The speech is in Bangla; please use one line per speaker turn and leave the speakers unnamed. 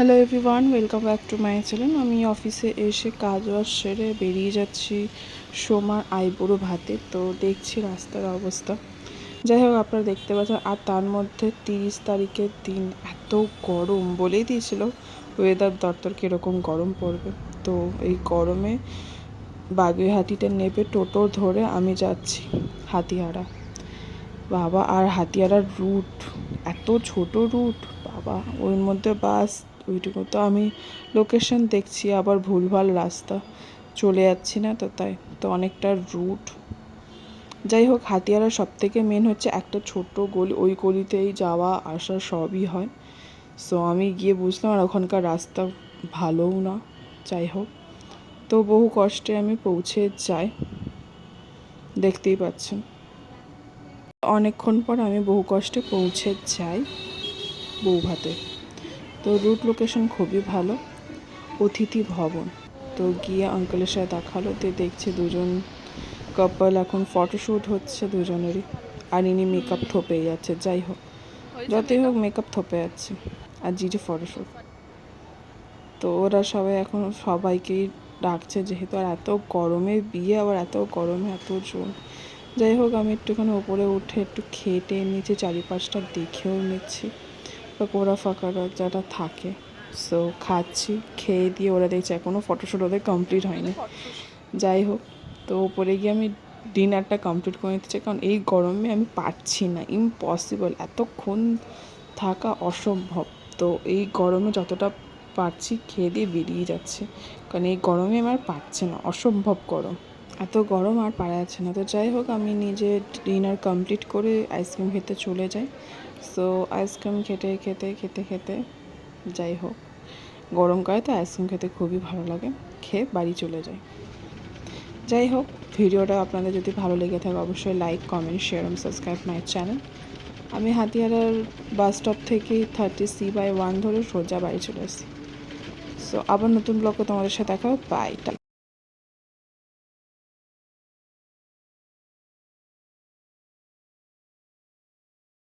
Hello everyone welcome back to my channel আমি অফিসে এসে কাজ বাজ সেরে বেরিয়ে যাচ্ছি সোমার আইবুড়ো ভাতে। তো দেখছি রাস্তার অবস্থা। যাই হোক, আপনারা দেখতে পাচ্ছেন, আর তার মধ্যে তিরিশ তারিখের দিন এত গরম বলেই দিয়েছিল। ওয়েদার দপ্তর কীরকম গরম পড়বে। তো এই গরমে বাগুইহাটিটা নেবে টোটো ধরে আমি যাচ্ছি হাতিহারা বাবা, আর হাতিয়ারার রুট এত ছোট রুট বাবা, ওর মধ্যে বাস ওইটুকু। তো আমি লোকেশন দেখছি, আবার ভুলভাল রাস্তা। চলে যাচ্ছি না তো তাই। তো অনেকটা রুট যাই হোক, হাতিয়ারা সব থেকে মেন হচ্ছে একটা ছোট্ট গলি। ওই গলিতেই যাওয়া, আসা সবই হয়। সো আমি গিয়ে বুঝলাম, আর ওখানকার রাস্তা ভালোও না। যাই হোক। তো বহু কষ্টে আমি পৌঁছে যাই। দেখতেই পাচ্ছেন। অনেকক্ষণ পর আমি বহু কষ্টে পৌঁছে যাই বৌভাতে। তো রুট লোকেশন খুবই ভালো। অতিথি ভবন। তো গিয়ে আঙ্কেলের সাথে দেখাল তো দেখছি দুজন কাপল এখন ফটোশ্যুট হচ্ছে দুজনেরই। আর ইনি মেকআপ থপে যাচ্ছে যাই হোক। যতই হোক মেকআপ থপে যাচ্ছে আর জিজে ফটোশ্যুট তো ওরা সবাই এখন সবাইকেই ডাকছে, যেহেতু আর এত গরমে বিয়ে, আবার এত গরমে এত জোর। যাই হোক, আমি একটুখানি ওপরে উঠে একটু খেটে নিচে চারিপাশটা দেখেও নিচ্ছি। পকোড়া ফাঁকারা যারা থাকে। সো খাচ্ছি, খেয়ে দিয়ে ওরা দেখছে এখনও ফটোশ্যুট ওদের কমপ্লিট হয়নি। যাই হোক, তো ওপরে গিয়ে আমি ডিনারটা কমপ্লিট করে নিতে চাই, কারণ এই গরমে আমি পারছি না। ইম্পসিবল এতক্ষণ থাকা অসম্ভব। তো এই গরমে যতটা পারছি, খেয়ে দিয়ে বেরিয়ে যাচ্ছে। কারণ এই গরমে আমার পারছে না, অসম্ভব গরম। এত গরম আর পারা যাচ্ছে না। তো যাই হোক, আমি নিজে ডিনার কমপ্লিট করে আইসক্রিম খেতে চলে যাই। সো আইসক্রিম খেতে খেতে খেতে খেতে যাই হোক গরমকালে তো আইসক্রিম খেতে খুবই ভালো লাগে। খেয়ে বাড়ি চলে যাই। যাই হোক, ভিডিওটা আপনাদের যদি ভালো লেগে থাকে, অবশ্যই লাইক কমেন্ট শেয়ার এবং সাবস্ক্রাইব মাই চ্যানেল আমি হাতিয়ারার বাস স্টপ থেকে থার্টি সি বাই ওয়ান ধরে সোজা বাড়ি চলে আসি সো আবার নতুন ব্লগে তোমাদের সাথে দেখা বাই